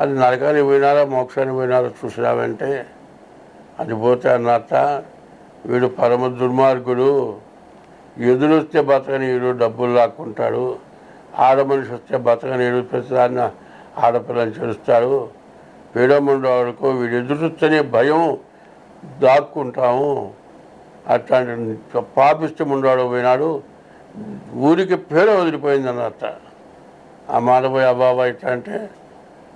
అది నరకానికి పోయినారా మోక్షానికి పోయినారా చూసినావంటే అది పోతే అన్నట్ట వీడు పరమ దుర్మార్గుడు ఎదురొస్తే బతకనీయుడు డబ్బులు లాక్కుంటాడు ఆడ మనిషి వస్తే బతకనీయుడు ప్రతిదాన్ని ఆడపిల్లని చేస్తాడు పీడముండవాడుకో వీడు ఎదురొస్తేనే భయం దాక్కుంటాము. అట్లాంటి పాపిష్టం ఉండవాడు పోయినాడు ఊరికి పేరు వదిలిపోయింది అన్నట్ట ఆ మాట పోయి అబ్బాబా ఇట్లా అంటే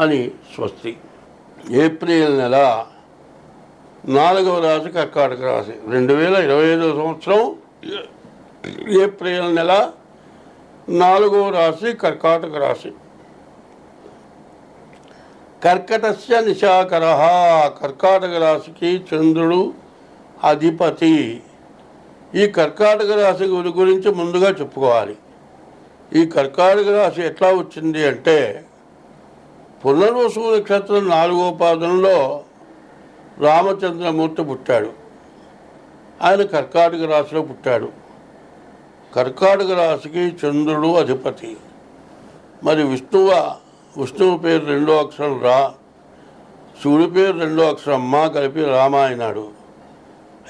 అని స్వస్తి. ఏప్రిల్ నెల నాలుగవ రాశి కర్కాటక రాశి. రెండు వేల ఇరవై ఐదవ సంవత్సరం ఏప్రిల్ నెల నాలుగవ రాశి కర్కాటక రాశి. కర్కటస్య నిశాకర. కర్కాటక రాశికి చంద్రుడు అధిపతి. ఈ కర్కాటక రాశి గురించి ముందుగా చెప్పుకోవాలి. ఈ కర్కాటక రాశి ఎట్లా వచ్చింది అంటే పునర్వసు నక్షత్రం నాలుగో పాదంలో రామచంద్రమూర్తి పుట్టాడు. ఆయన కర్కాటక రాశిలో పుట్టాడు. కర్కాటక రాశికి చంద్రుడు అధిపతి. మరి విష్ణువ విష్ణువు పేరు రెండో అక్షరం రా శివుడి పేరు రెండో అక్షరం మా కలిపి రామాయణాడు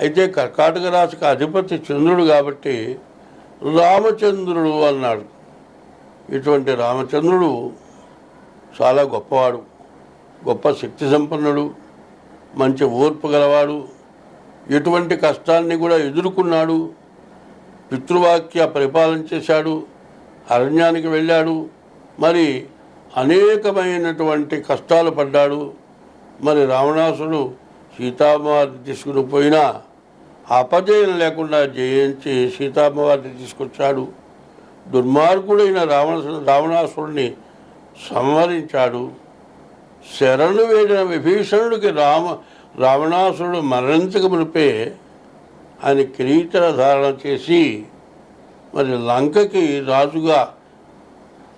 అయితే కర్కాటక రాశికి అధిపతి చంద్రుడు కాబట్టి రామచంద్రుడు అన్నాడు. ఇటువంటి రామచంద్రుడు చాలా గొప్పవాడు గొప్ప శక్తి సంపన్నుడు మంచి ఓర్పు గలవాడు ఎటువంటి కష్టాన్ని కూడా ఎదుర్కొన్నాడు. పితృవాక్య పరిపాలన చేశాడు అరణ్యానికి వెళ్ళాడు మరి అనేకమైనటువంటి కష్టాలు పడ్డాడు. మరి రావణాసుడు సీతామ్మవారిని తీసుకుని పోయినా అపజయం లేకుండా జయించి సీతామ్మవారిని తీసుకొచ్చాడు. దుర్మార్గుడైన రావణ రావణాసురుడిని సంహరించాడు. శరణు వేడిన విభీషణుడికి రామ రావణాసురుడు మరణించక మునిపే ఆయన కిరీట ధారణ చేసి మరి లంకకి రాజుగా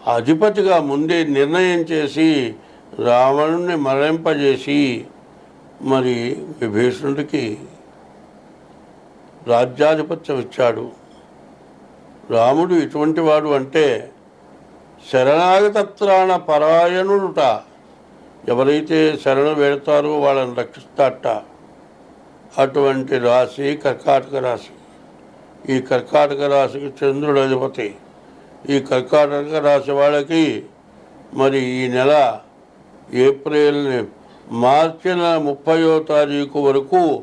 అధిపతిగా ముందే నిర్ణయం చేసి రావణుణ్ణి మరణింపజేసి మరి విభీషణుడికి రాజ్యాధిపత్యం ఇచ్చాడు. రాముడు ఇటువంటి వాడు అంటే శరణాగతత్రాణ పరాయణుడుట. ఎవరైతే శరణు వేడతారో వాళ్ళని రక్షిస్తాట అటువంటి రాశి కర్కాటక రాశి. ఈ కర్కాటక రాశికి చంద్రుడు అధిపతి. ఈ కర్కాటక రాశి వాళ్ళకి మరి ఈ నెల ఏప్రిల్ మార్చి నెల ముప్పయో తారీఖు వరకు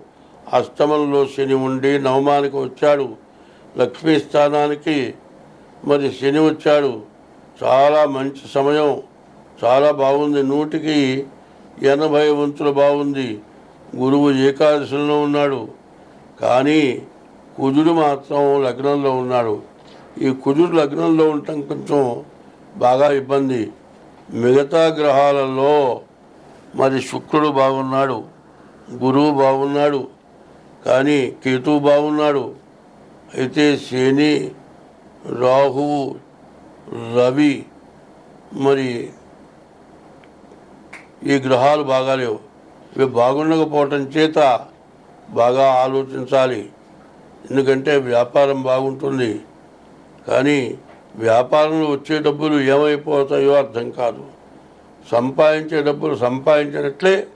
అష్టమంలో శని ఉండి నవమానికి వచ్చాడు. లక్ష్మీ స్థానానికి మరి శని వచ్చాడు. చాలా మంచి సమయం. చాలా బాగుంది. నూటికి ఎనభై వంతులు బాగుంది. గురువు ఏకాదశిలో ఉన్నాడు. కానీ కుజుడు మాత్రం లగ్నంలో ఉన్నాడు. ఈ కుజుడు లగ్నంలో ఉండటం కొంచెం బాగా ఇబ్బంది. మిగతా గ్రహాలలో మరి శుక్రుడు బాగున్నాడు. గురువు బాగున్నాడు. కానీ కేతువు బాగున్నాడు. అయితే శని రాహువు రవి మరి ఈ గ్రహాలు బాగాలేవు ఇవి బాగుండకపోవటం చేత బాగా ఆలోచించాలి. ఎందుకంటే వ్యాపారం బాగుంటుంది. కానీ వ్యాపారంలో వచ్చే డబ్బులు ఏమైపోతాయో అర్థం కాదు. సంపాదించే డబ్బులు సంపాదించినట్లే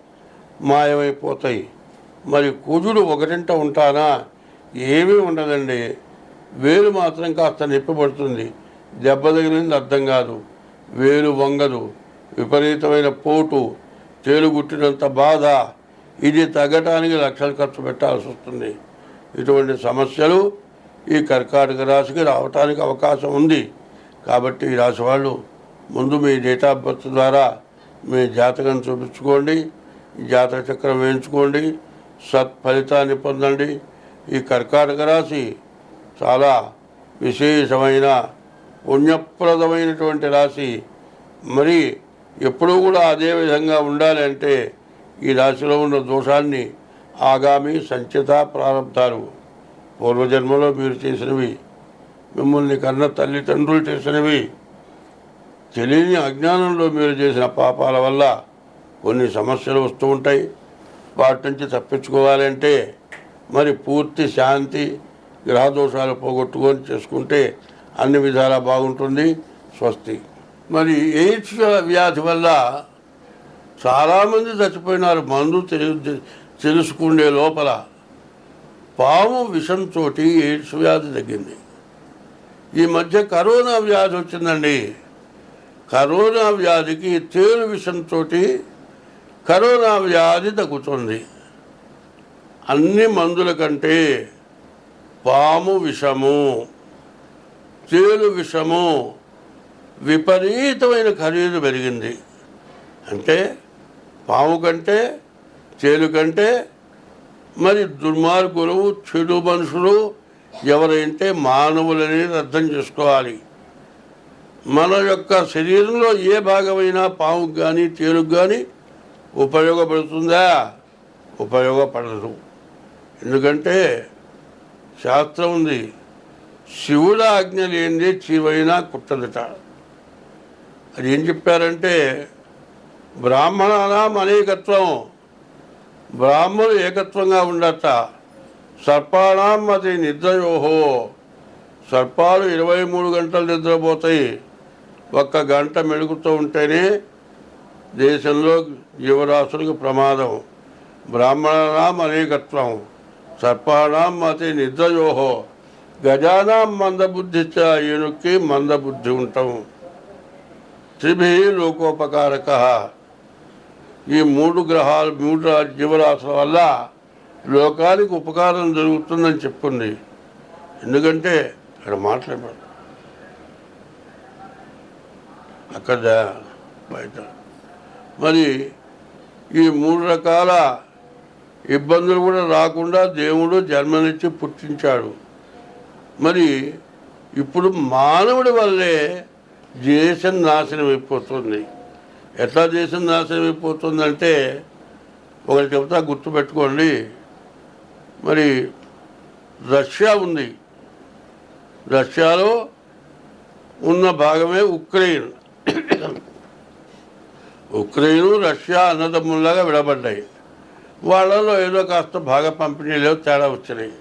మాయమైపోతాయి. మరి కుజుడు ఒకటింట ఉంటానా? ఏమీ ఉండదండి. వేలు మాత్రం కాస్త నొప్పిపడుతుంది దెబ్బ తగిలింది అర్థం కాదు. వేలు వంగదు. విపరీతమైన పోటు తేలుగుట్టినంత బాధ. ఇది తగ్గటానికి లక్షలు ఖర్చు పెట్టాల్సి వస్తుంది. ఇటువంటి సమస్యలు ఈ కర్కాటక రాశికి రావటానికి అవకాశం ఉంది. కాబట్టి ఈ రాశి వాళ్ళు ముందు మీ డేట్ ఆఫ్ బర్త్ ద్వారా మీ జాతకం చూపించుకోండి. జాతక చక్రం వేయించుకోండి. సత్ఫలితాన్ని పొందండి. ఈ కర్కాటక రాశి చాలా విశేషమైన పుణ్యప్రదమైనటువంటి రాశి. మరి ఎప్పుడూ కూడా అదే విధంగా ఉండాలి అంటే ఈ రాశిలో ఉన్న దోషాన్ని ఆగామి సంచిత ప్రారంభాలు పూర్వజన్మలో మీరు చేసినవి మిమ్మల్ని కన్న తల్లిదండ్రులు చేసినవి తెలియని అజ్ఞానంలో మీరు చేసిన పాపాల వల్ల కొన్ని సమస్యలు వస్తూ ఉంటాయి. వాటి నుంచి తప్పించుకోవాలంటే మరి పూర్తి శాంతి గ్రహ దోషాలు పోగొట్టుకొని చేసుకుంటే అన్ని విధాలా బాగుంటుంది. స్వస్తి. మరి ఎయిడ్స్ వ్యాధి వల్ల చాలామంది చచ్చిపోయినారు. మందు తెలు తెలుసుకునే లోపల పాము విషంతో ఎయిడ్స్ వ్యాధి తగ్గింది. ఈ మధ్య కరోనా వ్యాధి వచ్చిందండి. కరోనా వ్యాధికి తేలు విషంతో కరోనా వ్యాధి తగ్గుతుంది. అన్ని మందుల కంటే పాము విషము తేలు విషము విపరీతమైన ఖరీదు పెరిగింది. అంటే పాము కంటే తేలు కంటే మరి దుర్మార్గులు చెడు మనుషులు ఎవరైతే మానవులని అర్థం చేసుకోవాలి. మన యొక్క శరీరంలో ఏ భాగమైనా పాముకు కానీ తేలుకు కానీ ఉపయోగపడుతుందా? ఉపయోగపడదు. ఎందుకంటే శాస్త్రం ఉంది శివుడు ఆజ్ఞ లేనిదే చీవైనా కుట్టదట. అది ఏం చెప్పారంటే బ్రాహ్మణానాం అనేకత్వం బ్రాహ్మణులు ఏకత్వంగా ఉండట. సర్పాణం అది నిద్రయోహో. సర్పాలు ఇరవై మూడు గంటలు నిద్రపోతాయి. ఒక్క గంట మెలుగుతూ ఉంటేనే దేశంలో జీవరాశులకు ప్రమాదం. బ్రాహ్మణానాం అనేకత్వం సర్పాణం అతి నిద్రయోహో. గజానా మందబుద్ధి ఏనుక్కి మందబుద్ధి ఉంటాం. త్రిభి లోకోపకారక. ఈ మూడు గ్రహాలు మూడు జీవరాశుల వల్ల లోకానికి ఉపకారం జరుగుతుందని చెప్పుంది. ఎందుకంటే అక్కడ మాట్లాడారు అక్కడ బయట. మరి ఈ మూడు రకాల ఇబ్బందులు కూడా రాకుండా దేవుడు జన్మనిచ్చి పుట్టించాడు. మరి ఇప్పుడు మానవుడి వల్లే దేశం నాశనం అయిపోతుంది. ఎట్లా దేశం నాశనం అయిపోతుందంటే ఒకటి చెబుతా గుర్తుపెట్టుకోండి. మరి రష్యా ఉంది. రష్యాలో ఉన్న భాగమే ఉక్రెయిన్. ఉక్రెయిన్ రష్యా అన్నదమ్ముల్లాగా విడబడ్డాయి. వాళ్ళలో ఏదో కాస్త భాగ పంపిణీలో తేడా వచ్చినాయి.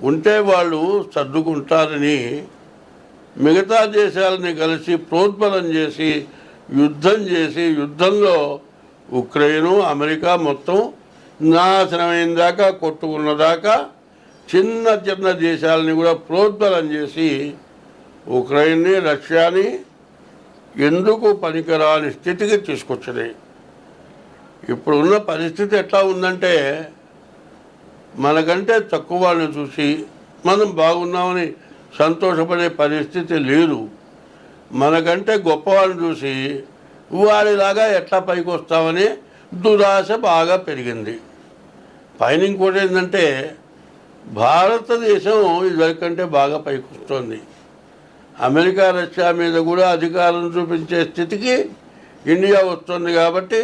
ఉంటే వాళ్ళు సర్దుకుంటారని మిగతా దేశాలని కలిసి ప్రోద్బలం చేసి యుద్ధం చేసి యుద్ధంలో ఉక్రెయిన్ అమెరికా మొత్తం నాశనమైన దాకా కొట్టుకున్న దాకా చిన్న చిన్న దేశాలని కూడా ప్రోద్బలం చేసి ఉక్రెయిన్ని రష్యాని ఎందుకు పనికిరాని స్థితికి తీసుకొచ్చినాయి ఇప్పుడున్న పరిస్థితి ఎట్లా ఉందంటే మనకంటే తక్కువ వాళ్ళని చూసి మనం బాగున్నామని సంతోషపడే పరిస్థితి లేదు. మనకంటే గొప్పవాళ్ళని చూసి వారిలాగా ఎట్లా పైకి వస్తామని దురాశ బాగా పెరిగింది. పైన ఇంకోటి ఏంటంటే భారతదేశం ఇదివరకంటే బాగా పైకి వస్తుంది అమెరికా రష్యా మీద కూడా అధికారం చూపించే స్థితికి ఇండియా వస్తుంది కాబట్టి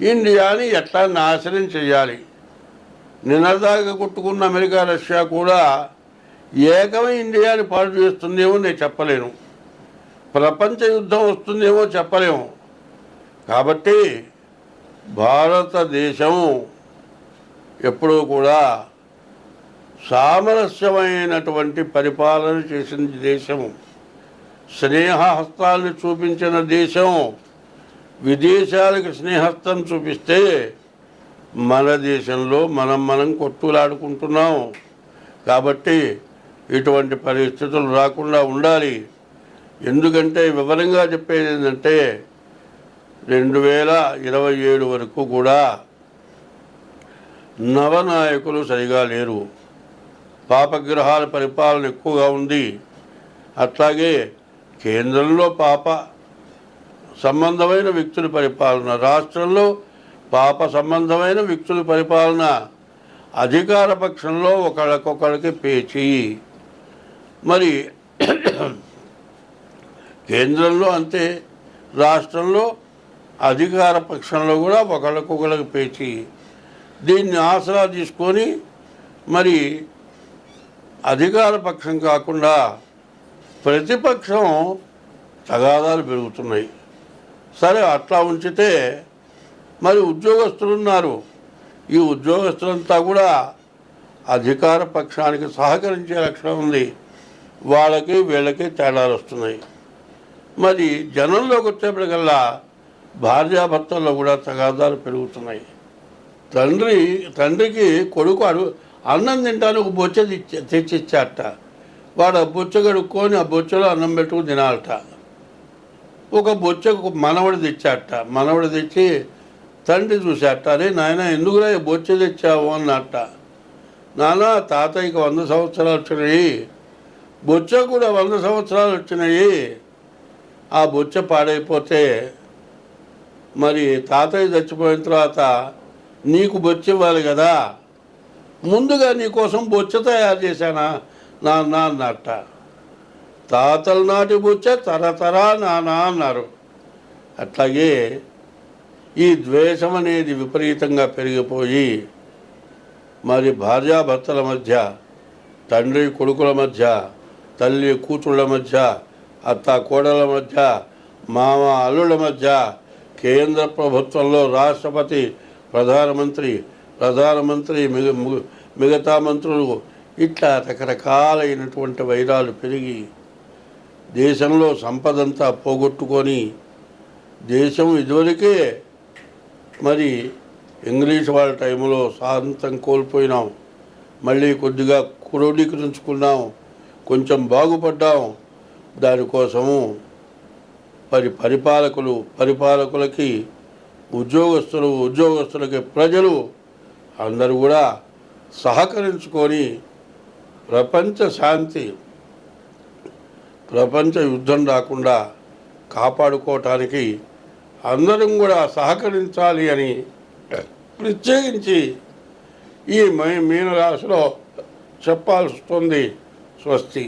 ఇండియాని ఎట్లా నాశనం చేయాలి? నిన్నదాకా కొట్టుకున్న అమెరికా రష్యా కూడా ఏకమై ఇండియాని పాడు చేస్తుందేమో నేను చెప్పలేను. ప్రపంచ యుద్ధం వస్తుందేమో చెప్పలేము. కాబట్టి భారతదేశం ఎప్పుడూ కూడా సామరస్యమైనటువంటి పరిపాలన చేసిన దేశం స్నేహహస్తాలను చూపించిన దేశం విదేశాలకు స్నేహస్తం చూపిస్తే మన దేశంలో మనం మనం కొట్టులాడుకుంటున్నాం. కాబట్టి ఇటువంటి పరిస్థితులు రాకుండా ఉండాలి. ఎందుకంటే వివరంగా చెప్పేది ఏంటంటే రెండు వేల ఇరవై ఏడు వరకు కూడా నవనాయకులు సరిగా లేరు. పాపగ్రహాల పరిపాలన ఎక్కువగా ఉంది. అట్లాగే కేంద్రంలో పాప సంబంధమైన వ్యక్తుల పరిపాలన రాష్ట్రంలో పాప సంబంధమైన వ్యక్తుల పరిపాలన అధికార పక్షంలో ఒకళ్ళకొకళ్ళకి పేచి మరి కేంద్రంలో అంతే రాష్ట్రంలో అధికార పక్షంలో కూడా ఒకళ్ళకొకళ్ళకి పేచి దీన్ని ఆసరా తీసుకొని మరి అధికార పక్షం కాకుండా ప్రతిపక్షం తగాదాలు పెరుగుతున్నాయి. సరే అట్లా ఉంచితే మరి ఉద్యోగస్తులు ఉన్నారు. ఈ ఉద్యోగస్తులంతా కూడా అధికార పక్షానికి సహకరించే లక్షణం ఉంది. వాళ్ళకి వీళ్ళకి తేడాలు వస్తున్నాయి. మరి జనంలోకి వచ్చేప్పటికల్లా భార్యాభర్తల్లో కూడా తగాదాలు పెరుగుతున్నాయి. తండ్రి తండ్రికి కొడుకు అడు అన్నం తింటాను ఒక బొచ్చ తెచ్చిచ్చాట వాడు ఆ బొచ్చ కడుక్కొని ఆ బొచ్చలో అన్నం పెట్టుకుని తినాలట. ఒక బొచ్చకు మనవడు తెచ్చాట మనవడు తెచ్చి తండ్రి చూసేట అరే నాయన ఎందుకురా ఈ బొచ్చ తెచ్చావు? అన్నట్ట. నాన్న తాతయ్యకి వంద సంవత్సరాలు వచ్చినాయి. బొచ్చ కూడా వంద సంవత్సరాలు వచ్చినాయి. ఆ బొచ్చ పాడైపోతే మరి తాతయ్య చచ్చిపోయిన తర్వాత నీకు బొచ్చ ఇవ్వాలి కదా. ముందుగా నీకోసం బొచ్చ తయారు చేశానా? నాన్న అన్నట్ట. తాతల నాటి బొచ్చ తరతరా నానా అన్నారు. అట్లాగే ఈ ద్వేషం అనేది విపరీతంగా పెరిగిపోయి మరి భార్యాభర్తల మధ్య తండ్రి కొడుకుల మధ్య తల్లి కూతుళ్ళ మధ్య అత్త కోడల మధ్య మామ అల్లుల మధ్య కేంద్ర ప్రభుత్వంలో రాష్ట్రపతి ప్రధానమంత్రి ప్రధానమంత్రి మిగ మిగతా మంత్రులు ఇట్లా రకరకాలైనటువంటి వైరాలు పెరిగి దేశంలో సంపదంతా పోగొట్టుకొని దేశం ఇదివరకే మరి ఇంగ్లీష్ వాళ్ళ టైంలో శాంతం కోల్పోయినాం. మళ్ళీ కొద్దిగా క్రోడీకరించుకున్నాం. కొంచెం బాగుపడ్డాం. దానికోసము మరి పరిపాలకులు పరిపాలకులకి ఉద్యోగస్తులు ఉద్యోగస్తులకి ప్రజలు అందరూ కూడా సహకరించుకొని ప్రపంచ శాంతి ప్రపంచ యుద్ధం రాకుండా కాపాడుకోవటానికి అందరం కూడా సహకరించాలి అని ప్రత్యేకించి ఈ మీనరాశిలో చెప్పాల్సి వస్తుంది స్వస్తి.